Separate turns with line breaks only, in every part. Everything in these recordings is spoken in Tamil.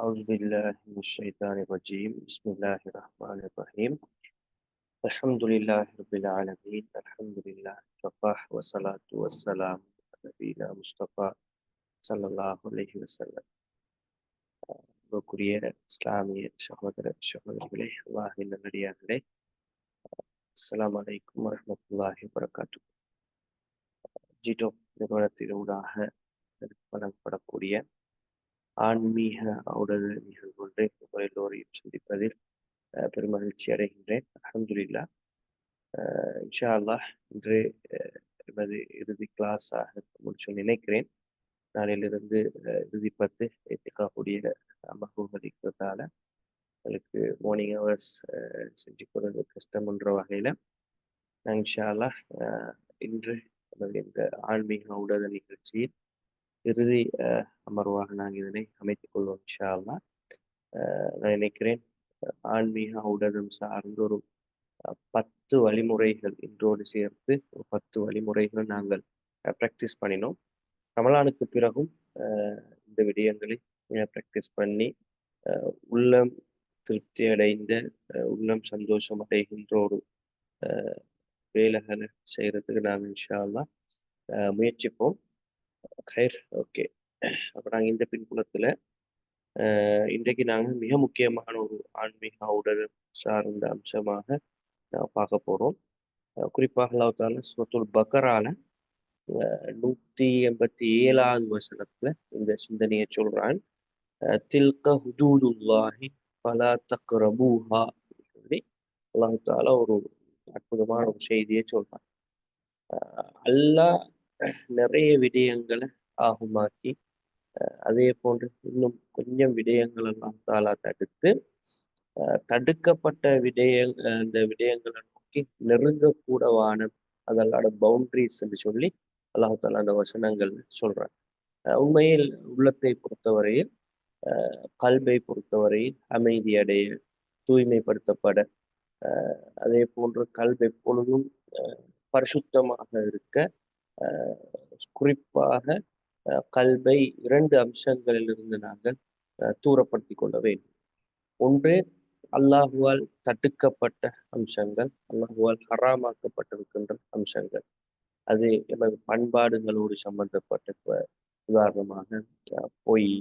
أعوذ بالله من الشيطان الرجيم بسم الله الرحمن الرحيم الحمد لله رب العالمين الحمد لله وقاه والصلاة والسلام على نبينا مصطفى صلى الله عليه وسلم அன்புக்குரிய இஸ்லாமிய சகோதர சகோதரிகளே அல்லாஹின் நல்லடியார்களே அஸ்ஸலாமு அலைக்கும் வரஹ்மத்துல்லாஹி வரகாத்து ஜிடோ நிறுவனத்தினூடாக வழங்கப்படக்கூடிய ஆன்மீக உடல் நிகழ்வுகளை உங்கள் எல்லோரையும் சந்திப்பதில் பெருமகிழ்ச்சி அடைகின்றேன். அல்ஹம்துலில்லாஹ் இன்ஷா அல்லாஹ் இன்று அஹ், எமது இறுதி கிளாஸாக முடிச்சு நினைக்கிறேன். நாளையிலிருந்து இறுதி பத்து ஏற்றுக்கக்கூடிய அமர்வுகள் இருக்கிறதால உங்களுக்கு மார்னிங் ஹவர்ஸ் செஞ்சு கொடுறது கஷ்டம்ன்ற வகையில் நான் இன்ஷா அல்லாஹ் இன்று இந்த ஆன்மீக உடல் நிகழ்ச்சியில் இறுதி அஹ், அமர்வாக நாங்கள் இதனை அமைத்துக் கொள்வோம் இன்ஷா நான் நினைக்கிறேன் ஆன்மீக ஊடகம் சார்ந்த ஒரு பத்து வழிமுறைகள் இன்றோடு சேர்த்து ஒரு பத்து வழிமுறைகள் நாங்கள் ப்ராக்டிஸ் பண்ணினோம். ரமலானுக்கு பிறகும் இந்த விடயங்களை ப்ராக்டிஸ் பண்ணி உள்ளம் திருப்தி அடைந்த உள்ளம் சந்தோஷம் அடைகின்ற ஒரு வேலைகளை செய்கிறதுக்கு நாங்கள் இன்ஷால்லாம் முயற்சிப்போம். ஹயர் ஓகே. அப்போ நாங்கள் இந்த பின்புலத்தில் இன்றைக்கு நாங்கள் மிக முக்கியமான ஒரு ஆன்மீக உடல் சார்ந்த அம்சமாக பார்க்க போகிறோம் குறிப்பாக அல்லாஹால சுரத்துல் பக்கரால நூற்றி எண்பத்தி ஏழாவது வசனத்தில் இந்த சிந்தனையை சொல்கிறான் தில்க ஹுதூதுல்லாஹி பலா தக்ரபூஹா சொல்லி அல்லாஹால ஒரு அற்புதமான ஒரு செய்தியை சொல்கிறான் அல்லாஹ் நிறைய விடயங்களை ஆகுமாக்கி அதே போன்று இன்னும் கொஞ்சம் விடயங்கள் எல்லாம் தாளா தடுத்து தடுக்கப்பட்ட விடய அந்த விடயங்களை நோக்கி நெருங்கக்கூடவான அதல்லாட பவுண்டரிஸ்ன்னு சொல்லி அல்லாஹ் தாலா அந்த வசனங்கள் சொல்றாங்க உண்மையில் உள்ளத்தை பொறுத்தவரையில் கல்வை பொறுத்தவரையில் அமைதி அடைய தூய்மைப்படுத்தப்பட அதே போன்று கல்வி எப்பொழுதும் பரிசுத்தமாக இருக்க குறிப்பாக கல்வை இரண்டு அம்சங்களிலிருந்து நாங்கள் அஹ், தூரப்படுத்திக் கொள்ள வேண்டும். ஒன்று அல்லாஹுவால் தடுக்கப்பட்ட அம்சங்கள் அல்லாஹுவால் ஹராமாக்கப்பட்டிருக்கின்ற அம்சங்கள். அது எமது பண்பாடுகளோடு சம்பந்தப்பட்ட உதாரணமாக பொய்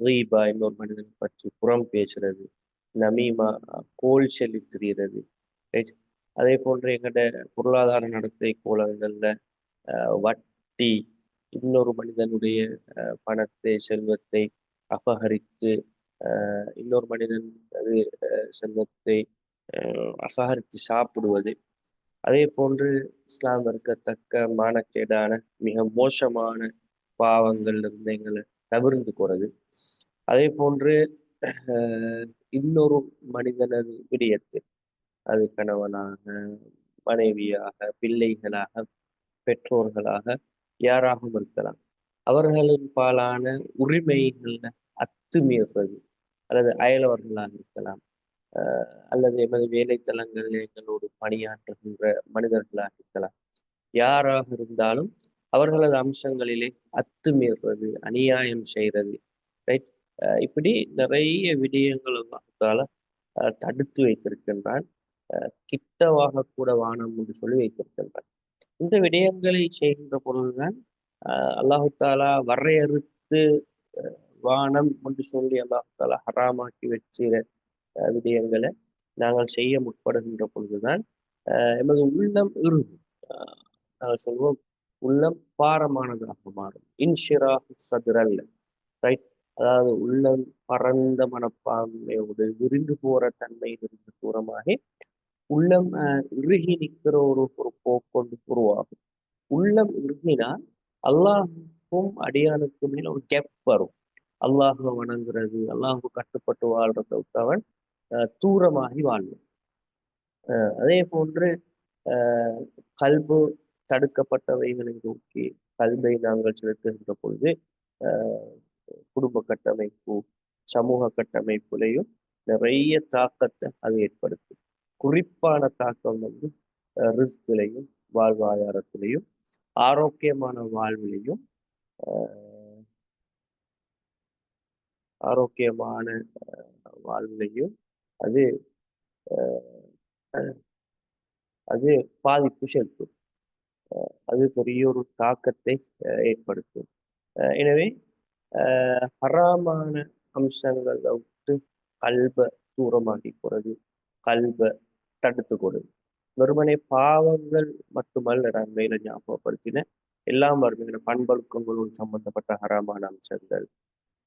ரீபா இன்னொரு மனிதனை பற்றி புறம் பேசுறது நமீமா கோல் சொல்லி திரியிறது அதே போன்று எங்கட பொருளாதார நடத்தை கோலங்களில் அஹ், வட்டி இன்னொரு மனிதனுடைய அஹ், பணத்தை செல்வத்தை அபகரித்து இன்னொரு மனிதன் அது அஹ், செல்வத்தை அஹ், அபகரித்து சாப்பிடுவது. அதே போன்று இஸ்லாம் இருக்கத்தக்க மானக்கேடான மிக மோசமான பாவங்கள்ல இருந்து எங்களை தவிர்ந்து போறது. அதே போன்று அஹ், இன்னொரு மனிதனது விடயத்தில் அது கணவனாக மனைவியாக பிள்ளைகளாக பெற்றோர்களாக யாராகவும் இருக்கலாம். அவர்களின் பாலான உரிமைகள்ல அத்துமீறது அல்லது அயலவர்களாக இருக்கலாம். அல்லது எமது வேலைத்தலங்களில் எங்களோடு பணியாற்றுகின்ற மனிதர்களாக இருக்கலாம். யாராக இருந்தாலும் அவர்களது அம்சங்களிலே அத்துமீறது அநியாயம் செய்கிறது ரைட்? இப்படி நிறைய விடயங்கள் அல்லாஹால தடுத்து வைத்திருக்கின்றான் கிட்டவாக கூட வானம் என்று சொல்லி வைத்திருக்கின்றான் இந்த விடயங்களை செய்கின்ற பொழுதுதான் அல்லாஹு தாலா வரையறுத்து வானம் என்று சொல்லி அல்லாஹு தாலா ஹராமாக்கி வச்சிற அஹ், விடயங்களை நாங்கள் செய்ய முற்படுகின்ற பொழுதுதான் எமது உள்ளம் இருக்கும் அஹ், நாங்கள் சொல்வோம் உள்ளம் பாரமானதாக மாறும். இன்ஷிரா சதுரல்ல ரைட்? அதாவது உள்ளம் பரந்த மனப்பான்மையோடு விரிந்து போற தன்மையிலிருந்து தூரமாகி உள்ளம் அஹ், இறுகி நிற்கிற ஒரு ஒரு போக்கொண்டு உருவாகும். உள்ளம் இறுகினால் அல்லாஹுக்கும் அடியானுக்கும் மேல ஒரு கேப் வரும். அல்லாஹுவை வணங்குறது அல்லாஹுக்கு கட்டுப்பட்டு வாழ்றத விட்டவன் அஹ், தூரமாகி வாழ்வான். அதே போன்று கல்பு தடுக்கப்பட்டவைகளை நோக்கி கல்வை நாங்கள் செலுத்துகின்ற பொழுது குடும்ப கட்டமைப்பு சமூக கட்டமைப்புலையும் நிறைய தாக்கத்தை அது ஏற்படுத்தும். குறிப்பான தாக்கம் வந்து ரிஸ்க்லையும் வாழ்வாதாரத்திலையும் ஆரோக்கியமான வாழ்விலையும் ஆரோக்கியமான வாழ்விலையும் அது அது பாதிப்பு செலுத்தும். அது பெரிய ஒரு தாக்கத்தை ஏற்படுத்தும். எனவே ஹராமான அம்சங்களை விட்டு கல்ப தூரமாக்கி போறது கல்ப தடுத்து கொடு வெறுமனே பாவங்கள் மட்டுமல்ல நான் மேல ஞாபகப்படுத்தின எல்லாம் வருகின்ற பண்பழுக்கங்களோடு சம்பந்தப்பட்ட ஹராமான அம்சங்கள்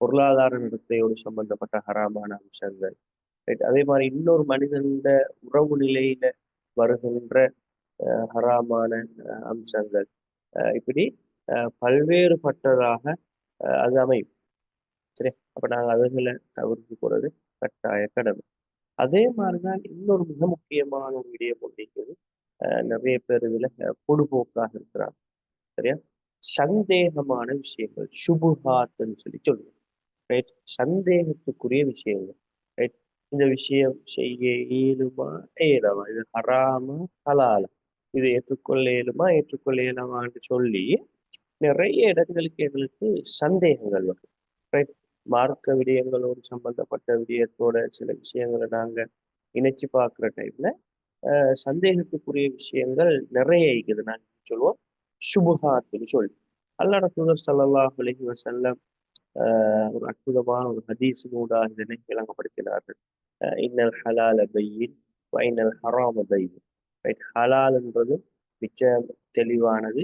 பொருளாதார நடத்தையோடு சம்பந்தப்பட்ட ஹராமான அம்சங்கள். அதே மாதிரி இன்னொரு மனிதன உறவு நிலையில வருகின்ற ஹராமான அம்சங்கள். இப்படி பல்வேறுபட்டதாக அது அமையும். சரி. அப்ப நாங்கள் அதுகளை தவிர்த்து போறது கட்டாய கடமை. அதே மாதிரிதான் இன்னொரு மிக முக்கியமான ஒரு விடயம் ஒன்றிருக்குது நிறைய பேர் இதுல பொடுபோக்காக இருக்கிறாங்க. சரியா? சந்தேகமான விஷயங்கள் சுபுகாத்துன்னு சொல்லி சொல்லுவோம். ரைட் சந்தேகத்துக்குரிய விஷயங்கள். ரைட் இந்த விஷயம் செய்ய இயலுமா? இயலமா? இது ஹராமா? ஹலாலா? இது ஏற்றுக்கொள்ள இயலுமா? ஏற்றுக்கொள்ள இயலாமான்னு சொல்லி நிறைய இடங்களுக்கு எங்களுக்கு சந்தேகங்கள் வரும். ரைட் மார்க்க விடயங்களோடு சம்பந்தப்பட்ட விடயத்தோட சில விஷயங்களை நாங்க இணைச்சு பார்க்குற டைம்ல சந்தேகத்துக்குரிய விஷயங்கள் நிறைய இருக்குது. நாங்கள் சொல்லுவோம். சுபுகாத்துன்னு சொல்லி. அல்லாட தூதர் சல்லா அலஹி வசல்லம் ஒரு அற்புதமான ஒரு ஹதீஸ் நூடா இதனை விளங்கப்படுத்தினார்கள். இன்னல் ஹலால பையின் வைனல் ஹராம பையின். ரைட் ஹலால்ன்றதும் மிச்ச தெளிவானது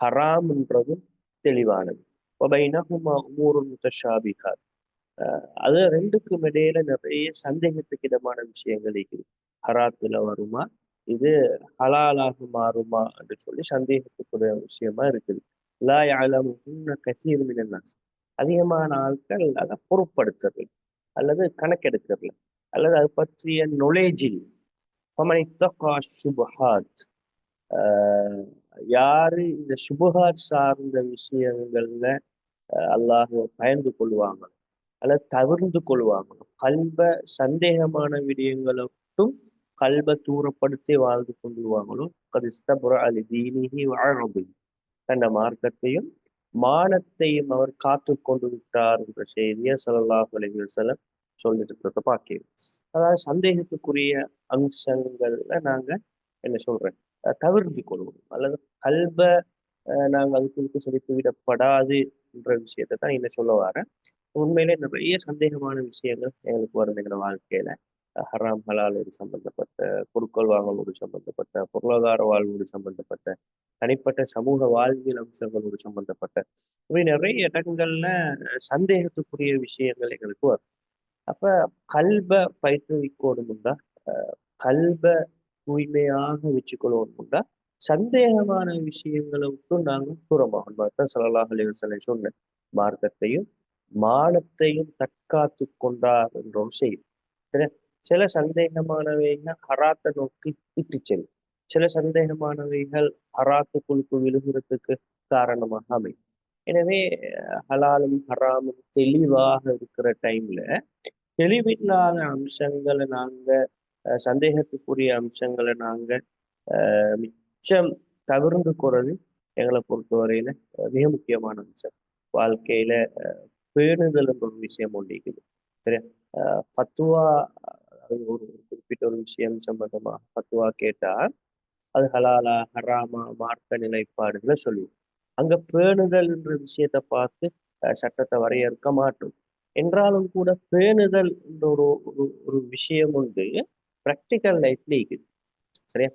ஹராம்ன்றதும் தெளிவானது. ஒபைனஹுமா உமூருன் முத்தஷாபிகார் அது ரெண்டுக்கும் இடையில நிறைய சந்தேகத்துக்கு இடமான விஷயங்கள் இருக்குது. ஹராத்துல வருமா? இது ஹலாலாக மாறுமா? என்று சொல்லி சந்தேகத்துக்குரிய விஷயமா இருக்குது. லா யாலமுன்ன கசீர் மினன்னாஸ் அதிகமான ஆட்கள் அதை பொருட்படுத்துறது அல்லது கணக்கெடுக்கிறது அல்லது அது பற்றிய நொலேஜில் சுபஹாத் யாரு இந்த சுபகார் சார்ந்த விஷயங்கள்ல அல்லாஹ் பயந்து கொள்வாங்களோ? அல்ல தவிர்ந்து கொள்வாங்களோ? கல்வ சந்தேகமான விடயங்களும் கல்வ தூரப்படுத்தி வாழ்ந்து கொள்வாங்களோ? கதிஸ்தபுர அலி தீனிகி வாழ்றது கண்ட மார்க்கத்தையும் மானத்தையும் அவர் காத்து கொண்டு விட்டார் என்ற செய்தியை சல்லாஹ் அலைகள் சில சொல்லிட்டு இருக்கிறத பார்க்கிறோம் அதாவது சந்தேகத்துக்குரிய அம்சங்கள்ல நாங்க என்ன சொல்றேன் தவிர்த்து கொள்வோம். அல்லது கல்ப நாங்கள் அது அதுக்கு செலுத்தி விடப்படாது என்ற விஷயத்தை தான் என்ன சொல்ல வரேன் உண்மையிலே நிறைய சந்தேகமான விஷயங்கள் எங்களுக்கு வருது எங்களோட வாழ்க்கையில. ஹராம் ஹலாலோடு சம்பந்தப்பட்ட பொருட்கள் வாங்கலோடு சம்பந்தப்பட்ட பொருளாதார வாழ்வோடு சம்பந்தப்பட்ட தனிப்பட்ட சமூக வாழ்வியல் அம்சங்களோடு சம்பந்தப்பட்ட இப்படி நிறைய இடங்கள்ல சந்தேகத்துக்குரிய விஷயங்கள் எங்களுக்கு வரும். அப்ப கல்ப தான் கல்ப தூய்மையாக வச்சுக்கொள்ளணும்டா. சந்தேகமான விஷயங்களை விட்டு நாங்கள் தூரமாகணும் தான் சலலாக அலைவசலை சொன்னேன் மார்க்கத்தையும் மானத்தையும் தற்காத்து கொண்டார் என்றும் செய்யும் சில சந்தேகமானவைகள் ஹராத்தை நோக்கி இட்டு செல்லும். சில சந்தேகமானவைகள் ஹராத்துக்குழுக்கு விழுகிறதுக்கு காரணமாக அமையும். எனவே ஹலாலும் ஹராமும் தெளிவாக இருக்கிற டைம்ல தெளிவில்லாத அம்சங்களை நாங்க சந்தேகத்துக்குரிய அம்சங்களை நாங்க மிச்சம் தவிர்ந்து போறது எங்களை பொறுத்தவரையில மிக முக்கியமான அம்சம் வாழ்க்கையில பேணுதல் என்ற ஒரு விஷயம் ஒன்றிக்குது சரியா? பத்துவா ஒரு குறிப்பிட்ட ஒரு விஷயம் சம்பந்தமா பத்துவா கேட்டா அது ஹலாலா ஹராமா மார்க்க நிலைப்பாடுகளை சொல்லுவோம். அங்க பேணுதல் என்ற விஷயத்தை பார்த்து சட்டத்தை வரையறுக்க மாட்டோம். என்றாலும் கூட பேணுதல் என்ற ஒரு ஒரு விஷயம் உண்டு ப்ராக்டிக்கல் லைஃப்ல இருக்குது. சரியா?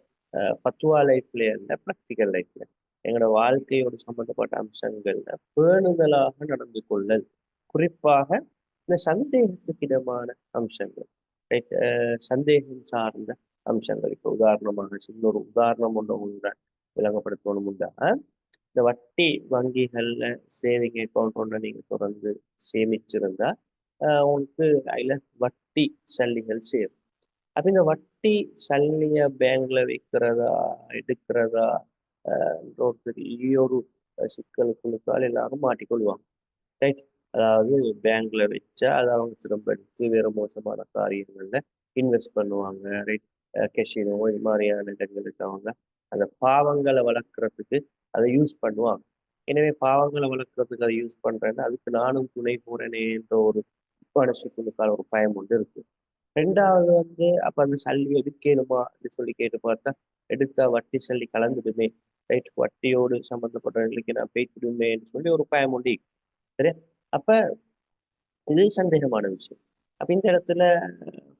பத்துவா லைஃப்ல இருந்த ப்ராக்டிக்கல் லைஃப்ல எங்களோட வாழ்க்கையோடு சம்பந்தப்பட்ட அம்சங்கள்ல பேணுதலாக நடந்து கொள்ளல். குறிப்பாக இந்த சந்தேகத்துக்கிடமான அம்சங்கள். சந்தேகம் சார்ந்த அம்சங்கள். இப்போ உதாரணமாக சின்ன ஒரு உதாரணம் ஒன்று உண்டு விளங்கப்படுத்தணும் உண்டா? இந்த வட்டி வங்கிகள்ல சேவிங் அக்கௌண்ட் ஒன்று நீங்க தொடர்ந்து சேமிச்சிருந்தா உங்களுக்கு அதில் வட்டி சல்லிகள் சேரும். அப்ப இந்த வட்டி சல்லிய பேங்க்ல வைக்கிறதா எடுக்கிறதா ஒரு பெரிய ஒரு சிக்கலுக்குள்ளுக்கால் எல்லாரும் மாட்டிக்கொள்வாங்க. ரைட்? அதாவது பேங்க்ல வச்சா அதை அவங்க திரும்ப எடுத்து வேற மோசமான காரியங்கள்ல இன்வெஸ்ட் பண்ணுவாங்க. ரைட்? கெஷினோ இது மாதிரியான இடங்கள் அவங்க அந்த பாவங்களை வளர்க்குறதுக்கு அதை யூஸ் பண்ணுவாங்க. எனவே பாவங்களை வளர்க்குறதுக்கு அதை யூஸ் பண்றேன்னா அதுக்கு நானும் துணை போறேனேன்ற ஒரு மனசுக்குள்ளுக்கால ஒரு பயம் ஒன்று இருக்கு. ரெண்டாவது வந்து அப்ப அந்த சல்லி எடுக்கணுமா அப்படின்னு சொல்லி கேட்டு பார்த்தா எடுத்தா வட்டி சல்லி கலந்துடுமே. ரைட் வட்டியோடு சம்பந்தப்பட்டவர்களுக்கு நான் பேய்த்துடுமேன்னு சொல்லி ஒரு பயம் உண்டு. சரியா அப்ப இது சந்தேகமான விஷயம். அப்ப இந்த இடத்துல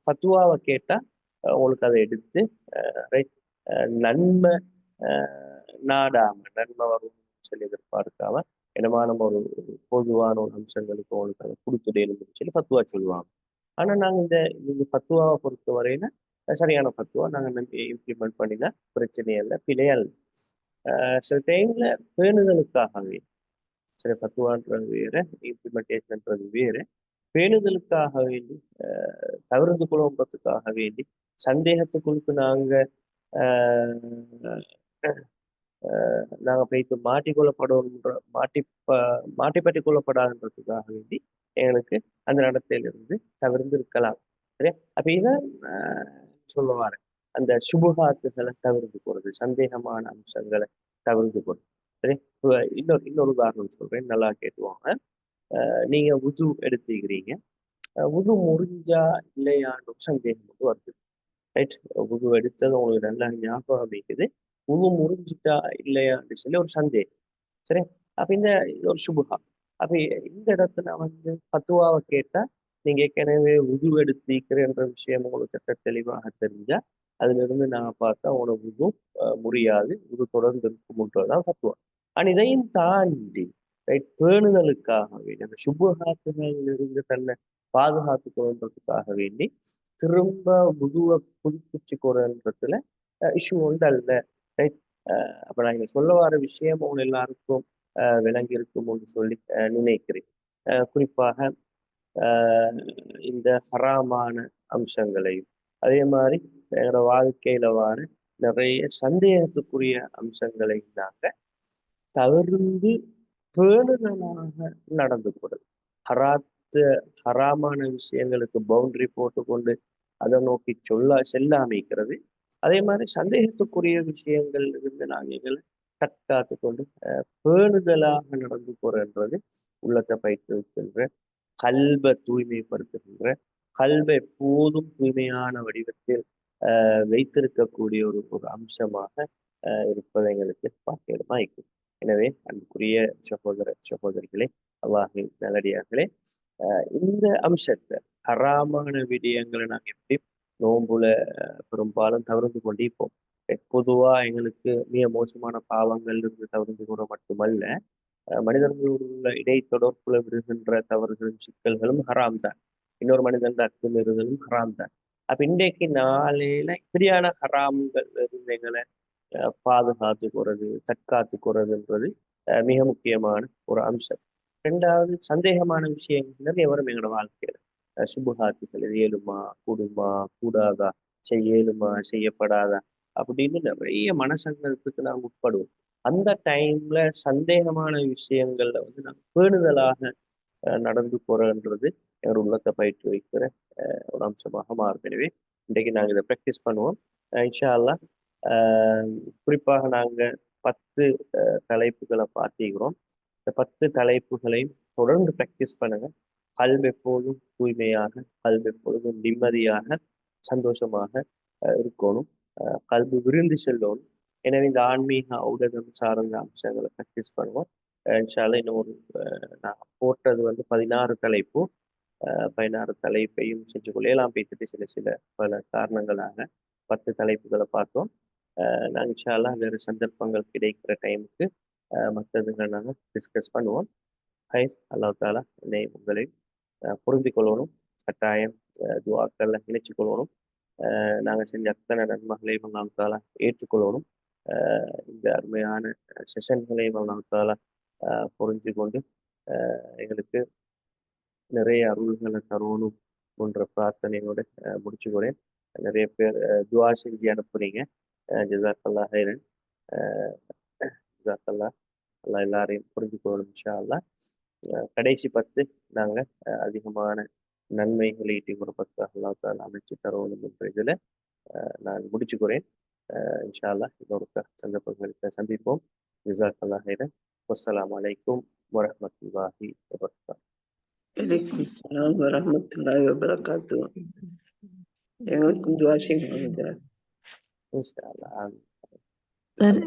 ஃபத்துவாவை கேட்டா உங்களுக்கு அதை எடுத்து ரைட் நன்மை நாடாம நன்மை வரும் சொல்லி எதிர்பார்க்காம என்னமான ஒரு பொதுவான ஒரு அம்சங்களுக்கு உங்களுக்கு அதை கொடுத்துடணும் சொல்லி ஃபத்துவா சொல்லுவாங்க. ஆனா நாங்க இந்த இந்த பத்துவாவை பொறுத்த வரையில சரியான பத்துவா நாங்க இம்ப்ளிமெண்ட் பண்ணினா பிரச்சனை இல்லை பிழையல் சில டைம்ல பேணுதலுக்காகவே சில பத்துவான்றது வேற இம்ப்ளிமெண்டேஷன்ன்றது வேற பேணுதலுக்காக வேண்டி தவிர்த்து கொள்வதற்காக வேண்டி சந்தேகத்துக்குழுக்கு நாங்க நாங்கள் போய்த்து மாட்டிக்கொள்ளப்படுன்ற மாட்டி மாட்டிப்பட்டி கொள்ளப்படாதுன்றதுக்காக வேண்டி எங்களுக்கு அந்த நடத்தையிலிருந்து தவிர்ந்து இருக்கலாம். சரியா? அப்ப இதான் சொல்லுவாரு. அந்த சுபகாத்துகளை தவிர்த்து போறது சந்தேகமான அம்சங்களை தவிர்த்து போறது. சரி இன்னொரு இன்னொரு உதாரணம் சொல்றேன். நல்லா கேட்டுவாங்க. நீங்க உது எடுத்துக்கிறீங்க. உது முறிஞ்சா இல்லையான்னு சந்தேகம் வந்து வருது. ரைட்? உது எடுத்தது உங்களுக்கு நல்லா ஞாபகம் வைக்குது உது முறிஞ்சிட்டா இல்லையான்னு சொல்லி ஒரு சந்தேகம். சரி அப்ப இந்த ஒரு சுபகா. அப்ப இந்த இடத்துல வந்து பத்துவாவை கேட்டா நீங்க ஏற்கனவே உது எடுத்திக்கிறன்ற விஷயம் உங்களுக்கு சட்ட தெளிவாக தெரிஞ்சா அதுல இருந்து நான் பார்த்தா உனக்கு உது முடியாது உது தொடர்ந்து இருக்கும்ன்றதுதான் பத்துவா ஆனால் இதையும் தாண்டி ரைட் பேணுதலுக்காக வேண்டி அந்த சுபகாத்துகளிலிருந்து தன்னை பாதுகாத்து கொள்றதுக்காக வேண்டி திரும்ப முதுவை புதுப்பிச்சு கொடுன்றதுல இஷ்யூ உண்டு அல்ல. ரைட் அப்ப நான் இங்க சொல்ல வர விஷயம் உங்க எல்லாருக்கும் விளங்கி என்று சொல்லி நினைக்கிறேன். குறிப்பாக இந்த ஹராமான அம்சங்களையும் அதே மாதிரி எங்களோட வாழ்க்கையில வர நிறைய சந்தேகத்துக்குரிய அம்சங்களை நாங்க தவிர்ந்து பேணுதலாக நடந்து கூடாது ஹராத்து ஹராமான விஷயங்களுக்கு பவுண்டரி போட்டுக்கொண்டு அதை நோக்கி சொல்ல செல்லாமிக்கிறது அதே மாதிரி சந்தேகத்துக்குரிய விஷயங்கள் இருந்து நாங்கள் எங்களை தற்காத்து கொண்டு பேணுதலாக நடந்து போறன்றது உள்ளத்தை பயிற்றுவிக்கின்ற கல்வை தூய்மைப்படுத்துகின்ற கல்வை எப்போதும் தூய்மையான வடிவத்தில் வைத்திருக்கக்கூடிய ஒரு ஒரு அம்சமாக இருப்பதை எங்களுக்கு பாக்கியமா இருக்கும். எனவே அன்புக்குரிய சகோதர சகோதரிகளே அல்லாஹின் நல்லடியார்களே இந்த அம்சத்தை ஹராமான விடயங்களை நாங்கள் எப்படி நோம்புல பெரும்பாலும் தவிர்த்து கொண்டிருப்போம் பொதுவா எங்களுக்கு மிக மோசமான பாவங்கள் இருந்து தவிர்த்து கூட மட்டுமல்ல மனிதர்களுள்ள இடைத்தொடர்புல விடுகின்ற தவறுகளும் சிக்கல்களும் ஹராம் தான். இன்னொரு மனிதன் அத்துமீறுதலும் ஹராம் தான். அப்ப இன்றைக்கு நாளையில இப்படியான ஹராம்கள் இருந்து எங்களை பாதுகாத்து போறது தற்காத்து போறதுன்றது மிக முக்கியமான ஒரு அம்சம். ரெண்டாவது சந்தேகமான விஷயங்கள் எவரும் எங்களோட வாழ்க்கையில சுபகாத்துகள் இயலுமா கூடுமா கூடாதா செய்யலுமா செய்யப்படாதா அப்படின்னு நிறைய மனசங்கத்துக்கு உட்படுவோம். அந்த டைம்ல சந்தேகமான விஷயங்கள்ல வந்து நாங்கள் பேணுதலாக நடந்து போறேன்றது எங்கள் உள்ளத்தை பயிற்று வைக்கிற ஒரு அம்சமாக மாறும் எனவே இன்றைக்கு நாங்கள் இதை ப்ராக்டிஸ் பண்ணுவோம். இன்ஷா அல்லா குறிப்பாக நாங்கள் பத்து தலைப்புகளை பார்த்திக்கிறோம் இந்த பத்து தலைப்புகளையும் தொடர்ந்து ப்ராக்டிஸ் பண்ணுங்க. கல்வி எப்போதும் தூய்மையாக கல்வி எப்பொழுதும் நிம்மதியாக சந்தோஷமாக இருக்கணும். கல்வி விருந்து செல்வோம். எனவே இந்த ஆன்மீக ஊடகம் சார்ந்த அம்சங்களை ப்ராக்டிஸ் பண்ணுவோம். இன்ஷால ஒரு நான் போட்டது வந்து பதினாறு தலைப்பு. பதினாறு தலைப்பையும் செஞ்சு கொள்ளையெல்லாம் பேசிட்டு சில சில பல காரணங்களாக பத்து தலைப்புகளை பார்த்தோம். நான் இன்ஷால்லா வேறு சந்தர்ப்பங்கள் கிடைக்கிற டைமுக்கு மற்றதுங்களை நாங்கள் டிஸ்கஸ் பண்ணுவோம். ஹை அல்லா தாலா என்னை உங்களை புரிந்து கொள்ளணும். கட்டாயம் துவாக்கள்ல இணைச்சு கொள்ளணும். நாங்கள் செஞ்ச அத்தனை நன்மைகளையும் அல்லா தாலா ஏற்றுக்கொள்ளணும். இந்த அருமையான செஷன்களையும் அல்லா தாலா புரிஞ்சு கொண்டு எங்களுக்கு நிறைய அருள்களை தரணும் போன்ற பிரார்த்தனையோட முடிச்சுக்கிறேன். நிறைய பேர் துவா செஞ்சு அனுப்புறீங்க ஜிசாக்கல்லா ஹைரன். ஜிசாக்கல்லா எல்லாம் எல்லாரையும் புரிஞ்சுக்கணும் இன்ஷா அல்லா கடைசி பத்து நாங்கள் அதிகமான நன்மைகளை ஈட்டி கொடுப்பதற்காக அல்லா அமைச்சு தரணும் என்ற இதில் நான் முடிச்சுக்கிறேன் இன்ஷா அல்லா இன்னொரு சந்தர்ப்பங்களுக்கு சந்திப்போம். வஸ்ஸலாம் அலைக்கும் வரமத்துல்லாஹி வபரகாத்.
வலைக்கும் சலாம் வபரகாத்துஹு எங்களுக்கும் துவா.
சார்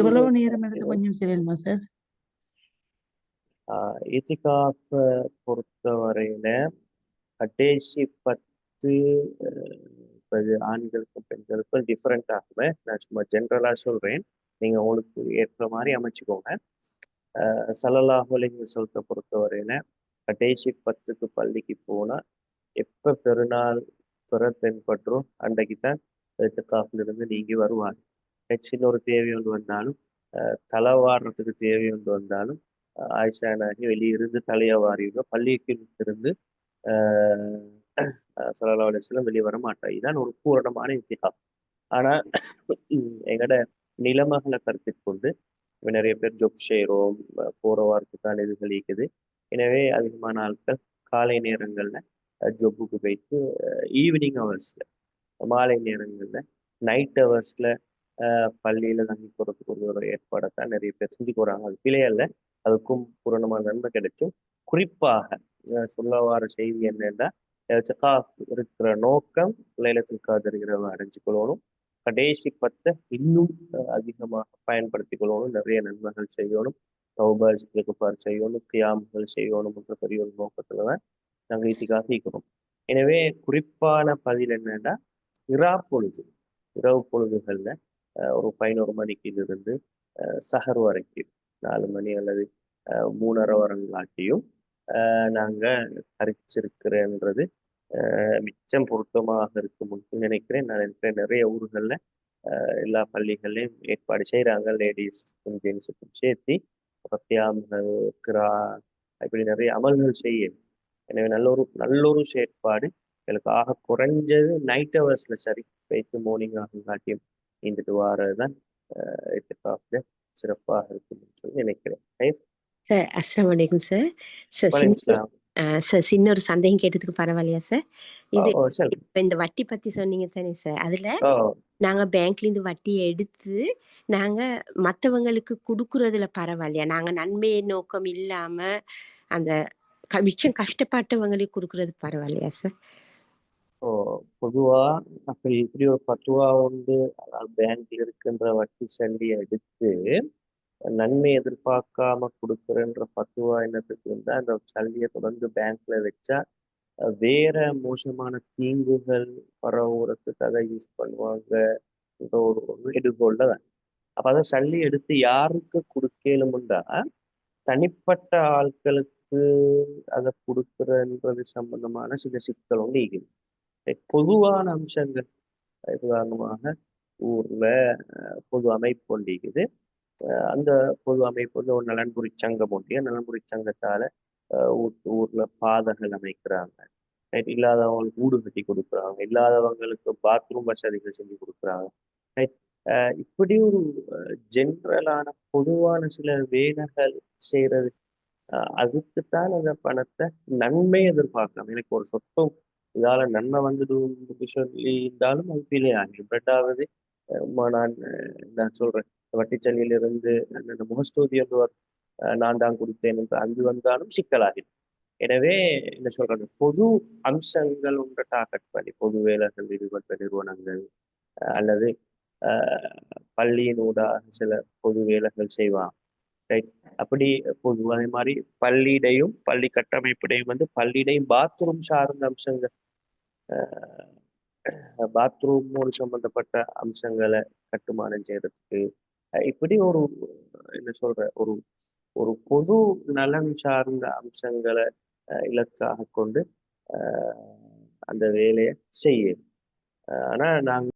எவ்வளவு நேரம் எடுத்து கொஞ்சம் சொல்லணுமா சார்?
ஆஹ் இத்திகாஃப் பொறுத்தவரையில கடைசி பத்து அஹ், ஆண்களுக்கும் பெண்களுக்கும் டிஃப்ரெண்ட் ஆகுமே நான் சும்மா ஜென்ரலாக சொல்கிறேன் நீங்கள் உங்களுக்கு ஏற்ற மாதிரி அமைச்சுக்கோங்க அஹ், சொல்கிற பொறுத்தவரையில கடைசி பத்துக்கு பள்ளிக்கு போனால் எப்போ பெருநாள் பிற தென்பற்றோ அன்றைக்கு தான் இத்திகாஃப்ல இருந்து நீங்கி வருவாங்க சின்ன ஒரு தேவை ஒன்று வந்தாலும் தலை வாடுறதுக்கு தேவை ஒன்று வந்தாலும் ஆயிஷா நாயகி வெளியிருந்து தலையை வாரிடுங்க பள்ளிக்கு இருந்து சல்லா அலிஸ்லாம் வெளியே வர மாட்டா இதுதான் ஒரு பூரணமான இத்திகாஃப் ஆனா எங்கட நிலமகளை கருத்தில் கொண்டு நிறைய பேர் ஜொப் செய்கிறோம் போற வாரத்துக்கான இது கழிக்குது எனவே அதிகமான ஆட்கள் காலை நேரங்கள்ல ஜொப்புக்கு போயிட்டு ஈவினிங் ஹவர்ஸ்ல மாலை நேரங்கள்ல நைட் ஹவர்ஸ்ல பள்ளியில தங்கி போறதுக்கு ஒரு ஒரு ஏற்பாடை தான் நிறைய பேர் செஞ்சு போறாங்க அது பிழையல்ல. அதுக்கும் பூரணமான நன்மை கிடைச்சும். குறிப்பாக சொல்ல வர செய்தி என்னன்னா ஜகாஃப் இருக்கிற நோக்கம் லைலத்தில் காதர் அடைஞ்சு கொள்ளணும் கடைசி பத்தை இன்னும் அதிகமாக பயன்படுத்தி கொள்ளணும் நிறைய நன்மைகள் செய்யணும். தௌபாஸ் செய்யணும். கியாமங்கள் செய்யணும் என்ற பெரிய ஒரு நோக்கத்துல தான் நாங்கள் ஈத்திக்காக இருக்கிறோம் எனவே குறிப்பான பதில் என்னன்னா இரா பொழுது இரவு பொழுதுகள்ல ஒரு பதினோரு மணிக்கிலிருந்து அஹ், சஹர் வரைக்கும் நாலு மணி அல்லது மூணரை வரங்காட்டியும் நாங்கள் நாங்க கரிச்சிருக்கிறேன்றது மிச்சம் பொருத்தமாக இருக்கும்னு நினைக்கிறேன். நான் நினைக்கிறேன் நிறைய ஊர்களில் அஹ், எல்லா பள்ளிகள்லையும் ஏற்பாடு செய்கிறாங்க. லேடிஸ் ஜென்ஸுக்கும் சேர்த்து பத்தியாம்கள் கிரா இப்படி நிறைய அமல்கள் செய்ய. எனவே நல்ல ஒரு நல்ல ஒரு செயற்பாடு. எனக்கு ஆக குறைஞ்சது நைட் ஹவர்ஸ்ல சரி வைத்து மார்னிங் ஆகும் காட்டியும் இந்த வாரது தான் சிறப்பாக இருக்கும்னு சொல்லி நினைக்கிறேன்?
சார் அஸ்ஸலாமு அலைக்கும் சார் சார்
வலைக்கம்
சின்ன சார் ஒரு சந்தேகம் கேட்டதுக்கு பரவாயில்லையா சார் இது. இப்ப இந்த வட்டி பத்தி சொன்னீங்க தானே சார் அதுல நாங்க பேங்க்ல இருந்து வட்டி எடுத்து நாங்க மத்தவங்களுக்கு குடுக்குறதுல பரவாயில்லையா? நாங்க நன்மை நோக்கம் இல்லாம அந்த மிச்சம் கஷ்டப்பட்டவங்களுக்கு குடுக்குறது பரவாயில்லையா சார்
ஸோ பொதுவா அப்படி இப்படி ஒரு பத்துவா வந்து பேங்க்ல இருக்கின்ற வட்டி சண்டியை எடுத்து நன்மை எதிர்பார்க்காம கொடுக்குறன்ற பத்துவா என்னத்துக்கு இருந்தால் அந்த சல்லியை தொடர்ந்து பேங்க்ல வச்சா வேற மோசமான தீங்குகள் பரவுறதுக்கு அதை யூஸ் பண்ணுவாங்க என்ற ஒரு ஒரு எடுகோல்ல தான். அப்போ அதை சல்லி எடுத்து யாருக்கு கொடுக்கலும்டா தனிப்பட்ட ஆட்களுக்கு அதை கொடுக்குறன்றது சம்பந்தமான சில சிக்கல் ஒன்று இருக்குது பொதுவான அம்சங்கள். உதாரணமாக ஊர்ல பொது அமைப்பு ஒன்று இருக்குது. அந்த பொது அமைப்பு வந்து ஒரு நலன்புரி சங்கம் ஒன்றிய நலன்புரி சங்கத்தால ஊர் ஊர்ல பாதைகள் அமைக்கிறாங்க. ரைட் இல்லாதவங்களுக்கு வீடு கட்டி கொடுக்குறாங்க. இல்லாதவங்களுக்கு பாத்ரூம் வசதிகள் செஞ்சு கொடுக்குறாங்க. ரைட் இப்படி ஒரு ஜென்ரலான பொதுவான சில வேலைகள் செய்யறது அதுக்குத்தான் அந்த பணத்தை நன்மை எதிர்பார்க்கலாம். எனக்கு ஒரு சொத்தம் இதால நன்மை வந்துடும் சொல்லி இருந்தாலும் அது ஃபீலே ரெண்டாவது அஹ் ம- நான் நான் சொல்றேன். வட்டிச்சல்லியிலிருந்து அந்த முகஸ்தூதி என்று ஒரு, நான் தான் கொடுத்தேன் என்று அங்கு வந்தாலும் சிக்கலாகும் எனவே என்ன சொல்றது? பொது அம்சங்கள் உண்ட டார்கெட் பண்ணி பொது வேலைகள் ஈடுபட்ட நிறுவனங்கள் அல்லது பள்ளியின் பள்ளியினூடாக சில பொது வேலைகள் செய்வாங்க. ரைட் அப்படி பொது அதே மாதிரி பள்ளியிடையும் பள்ளி கட்டமைப்பிடையும் வந்து பள்ளியிடையும் பாத்ரூம் சார்ந்த அம்சங்கள் பாத்ரூமோடு சம்பந்தப்பட்ட அம்சங்களை கட்டுமானம் செய்யறதுக்கு இப்படி ஒரு என்ன சொல்ற ஒரு ஒரு பொது நலன் சார்ந்த அம்சங்களை அஹ் இலக்காக கொண்டு அந்த வேலையை செய்யும் ஆனா நாங்க